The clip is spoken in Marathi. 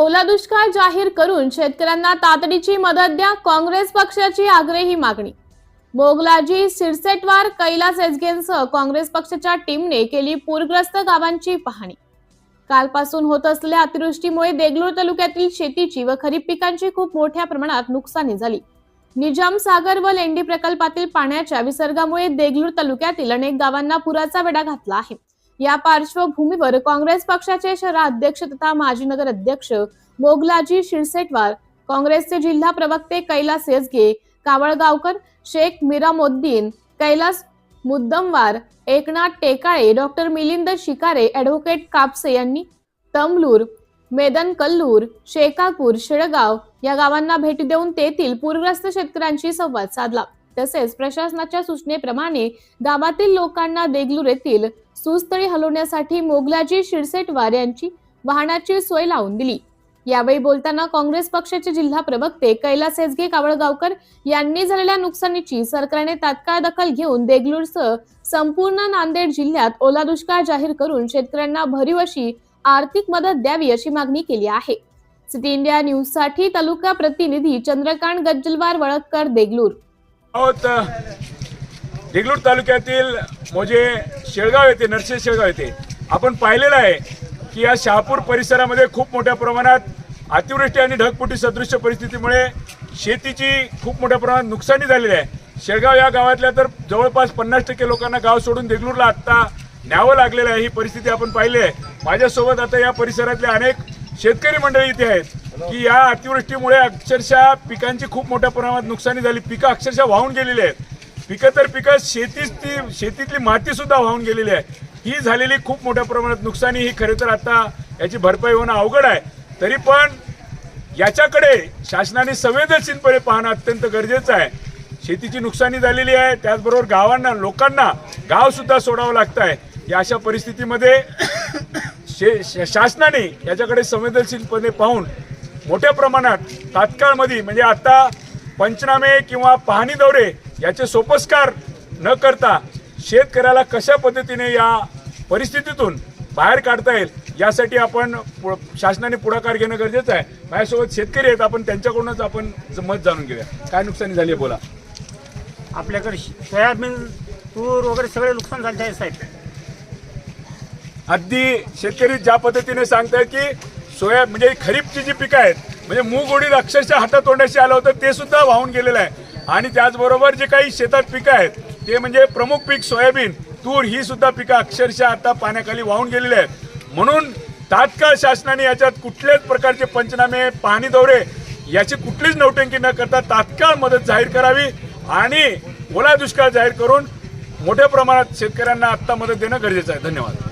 ओला दुष्काळ जाहीर करून शेतकऱ्यांना तातडीची मदत द्या काँग्रेस पक्षाची आग्रही मागणी. मोगलाजी सिरसेटवार कैलास एसगेंसह काँग्रेस पक्षाच्या टीमने केली पूरग्रस्त गावांची पाहणी. कालपासून होत असलेल्या अतिवृष्टीमुळे देगलूर तालुक्यातील शेतीची व खरीप पिकांची खूप मोठ्या प्रमाणात नुकसानी झाली. निजाम सागर व लेंडी प्रकल्पातील पाण्याच्या विसर्गामुळे देगलूर तालुक्यातील अनेक गावांना पुराचा वेढा घातला आहे. या पार्श्वभूमीवर काँग्रेस पक्षाचे शहराध्यक्ष तथा माजी नगर अध्यक्ष मोगलाजी शिरसेटवार काँग्रेसचे जिल्हा प्रवक्ते कैलास येसगे कावळगावकर शेख मिरामोद्दीन कैलास मुद्दमवार एकनाथ टेकाळे डॉक्टर मिलिंद शिकारे ॲडव्होकेट कापसे यांनी तमलूर मेदन कल्लूर शेकापूर शेळगाव या गावांना भेटी देऊन तेथील पूरग्रस्त शेतकऱ्यांशी संवाद साधला. तसेच प्रशासनाच्या सूचनेप्रमाणे गावातील लोकांना देगलूर येथील सुस्थळी हलवण्यासाठी मोगलाजी शिरसेटवार यांची वाहनाची सोय लावून दिली. यावेळी बोलताना काँग्रेस पक्षाचे जिल्हा प्रवक्ते कैलास एसगे कावळगावकर यांनी झालेल्या नुकसानीची सरकारने तात्काळ दखल घेऊन देगलूरसह संपूर्ण नांदेड जिल्ह्यात ओला दुष्काळ जाहीर करून शेतकऱ्यांना भरीव अशी आर्थिक मदत द्यावी अशी मागणी केली आहे. सिटी इंडिया न्यूजसाठी तालुका प्रतिनिधी चंद्रकांत गज्जलवार वळदकर देगलूर. आहोत देगलूर तालुक्यातील म्हणजे शेळगाव येथे नरसे शेळगाव येथे. आपण पाहिलेलं आहे की या शहापूर परिसरामध्ये खूप मोठ्या प्रमाणात अतिवृष्टी आणि ढगफुटी सदृश्य परिस्थितीमुळे शेतीची खूप मोठ्या प्रमाणात नुकसानी झालेली आहे. शेळगाव या गावातल्या तर जवळपास पन्नास टक्के लोकांना गाव सोडून देगलूरला आत्ता न्यावं लागलेलं आहे. ही परिस्थिती आपण पाहिली आहे. माझ्यासोबत आता या परिसरातले अनेक शेतकरी मंडळी इथे आहेत. हो. की या अतिवृष्टीमुळे अक्षरशः पिकांची खूप मोठ्या प्रमाणात नुकसानी झाली. पिकं अक्षरशः वाहून गेलेली आहेत. पिकं तर पिकं शेतीच ती शेतीतली माती सुद्धा वाहून गेलेली आहे. ही झालेली खूप मोठ्या प्रमाणात नुकसानी ही खरे तर आता याची भरपाई होणं अवघड आहे. तरी पण याच्याकडे शासनाने संवेदनशीलपणे पाहणं अत्यंत गरजेचं आहे. शेतीची नुकसानी झालेली आहे. त्याचबरोबर गावांना लोकांना गावसुद्धा सोडावं लागतं आहे. या अशा परिस्थितीमध्ये शे शासनाने याच्याकडे संवेदनशीलपणे पाहून मोठ्या प्रमाणात तात्काळमध्ये म्हणजे आता पंचनामे किंवा पाहणी दौरे याचे सोपस्कार न करता शेतकऱ्याला कशा पद्धतीने या परिस्थितीतून बाहेर काढता येईल यासाठी आपण शासनाने पुढाकार घेणं गरजेचं आहे. माझ्यासोबत शेतकरी आहेत आपण त्यांच्याकडूनच आपण मत जाणून घेऊया. काय नुकसानी झाली आहे बोला. आपल्याकडे सोयाबीन तूर वगैरे सगळे नुकसान झाले आहे साहेब. अगदी शेतकरी ज्या पद्धतीने सांगतायत की सोया म्हणजे खरीपची जी पिकं आहेत म्हणजे मूग उडीद अक्षरशः हातातोंडाशी आलं होतं ते सुद्धा वाहून गेलेलं आहे. आणि त्याचबरोबर जे काही शेतात पिकं आहेत ते म्हणजे प्रमुख पीक सोयाबीन तूर ही सुद्धा पिकं अक्षरशः आता पाण्याखाली वाहून गेलेली आहेत. म्हणून तात्काळ शासनाने याच्यात कुठल्याच प्रकारचे पंचनामे पाहणी दौरे याची कुठलीच नौटंकी न करता तात्काळ मदत जाहीर करावी आणि ओला दुष्काळ जाहीर करून मोठ्या प्रमाणात शेतकऱ्यांना आत्ता मदत देणं गरजेचं आहे. धन्यवाद.